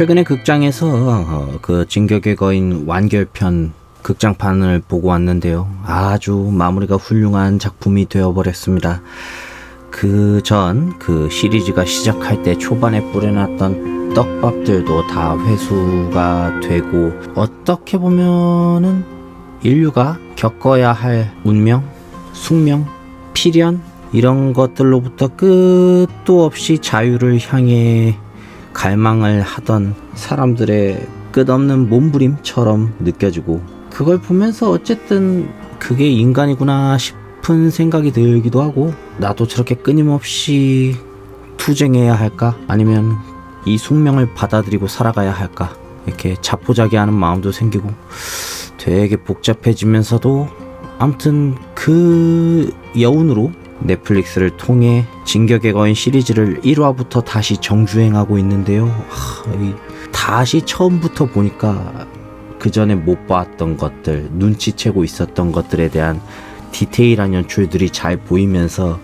최근에 극장에서 어, 그 진격의 거인 완결편 극장판을 보고 왔는데요. 아주 마무리가 훌륭한 작품이 되어버렸습니다. 그전그 시리즈가 시작할 때 초반에 뿌려놨던 떡밥들도 다 회수가 되고 어떻게 보면은 인류가 겪어야 할 운명, 숙명, 필연 이런 것들로부터 끝도 없이 자유를 향해 갈망을 하던 사람들의 끝없는 몸부림처럼 느껴지고 그걸 보면서 어쨌든 그게 인간이구나 싶은 생각이 들기도 하고 나도 저렇게 끊임없이 투쟁해야 할까? 아니면 이 숙명을 받아들이고 살아가야 할까? 이렇게 자포자기하는 마음도 생기고 되게 복잡해지면서도 아무튼 그 여운으로 넷플릭스를 통해 진격의 거인 시리즈를 1화부터 다시 정주행하고 있는데요. 하, 이 다시 처음부터 보니까 그 전에 못 봤던 것들, 눈치채고 있었던 것들에 대한 디테일한 연출들이 잘 보이면서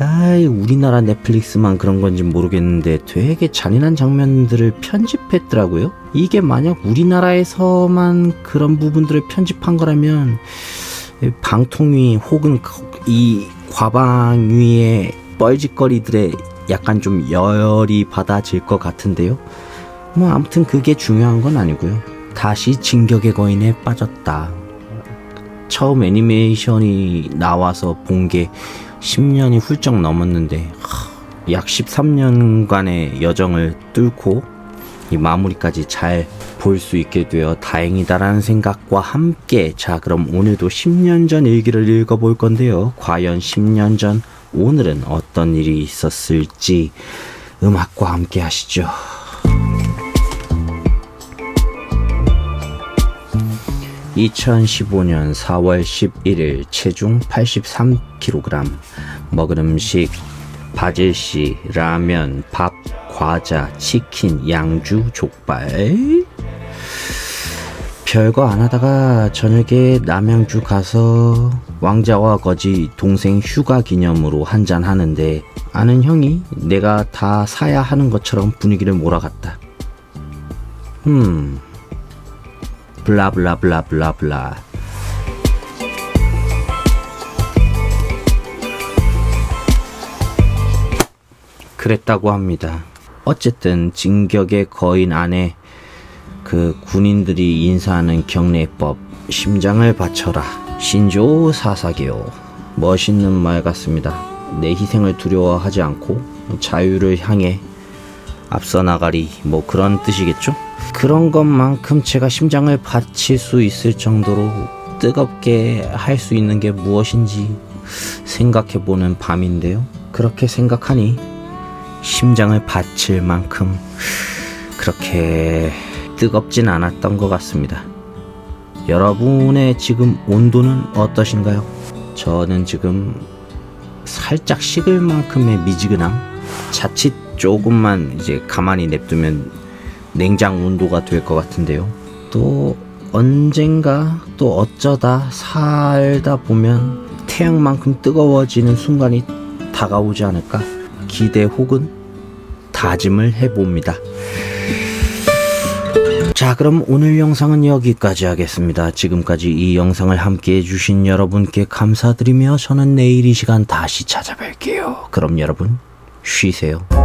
아, 우리나라 넷플릭스만 그런 건지 모르겠는데 되게 잔인한 장면들을 편집했더라고요. 이게 만약 우리나라에서만 그런 부분들을 편집한 거라면 방통위 혹은 이 과방위의 뻘짓거리들에 약간 좀 열이 받아질 것 같은데요. 뭐 아무튼 그게 중요한 건 아니고요. 다시 진격의 거인에 빠졌다. 처음 애니메이션이 나와서 본 게 10년이 훌쩍 넘었는데 하, 약 13년간의 여정을 뚫고 이 마무리까지 잘 볼 수 있게 되어 다행이다라는 생각과 함께 자 그럼 오늘도 10년 전 일기를 읽어볼 건데요. 과연 10년 전 오늘은 어떤 일이 있었을지 음악과 함께 하시죠. (2015년 4월 11일) 체중 (83kg) 먹은 음식 바질씨 라면 밥 과자 치킨 양주 족발 별거 안 하다가 저녁에 남양주 가서 왕자와 거지 동생 휴가 기념으로 한잔 하는데 아는 형이 내가 다 사야 하는 것처럼 분위기를 몰아갔다. 음, 블라블라블라블라블라. 그랬다고 합니다. 어쨌든 진격의 거인 안에 그 군인들이 인사하는 경례법 심장을 바쳐라. 신조 사사기요. 멋있는 말 같습니다. 내 희생을 두려워하지 않고 자유를 향해 앞서 나가리. 뭐 그런 뜻이겠죠? 그런 것만큼 제가 심장을 바칠 수 있을 정도로 뜨겁게 할 수 있는 게 무엇인지 생각해 보는 밤인데요. 그렇게 생각하니 심장을 바칠 만큼 그렇게 뜨겁진 않았던 것 같습니다. 여러분의 지금 온도는 어떠신가요? 저는 지금 살짝 식을 만큼의 미지근함, 자칫 조금만 이제 가만히 냅두면 냉장 온도가 될 것 같은데요. 또 언젠가 또 어쩌다 살다 보면 태양만큼 뜨거워지는 순간이 다가오지 않을까 기대 혹은 다짐을 해봅니다. 자 그럼 오늘 영상은 여기까지 하겠습니다. 지금까지 이 영상을 함께 해주신 여러분께 감사드리며 저는 내일 이 시간 다시 찾아뵐게요. 그럼 여러분 쉬세요.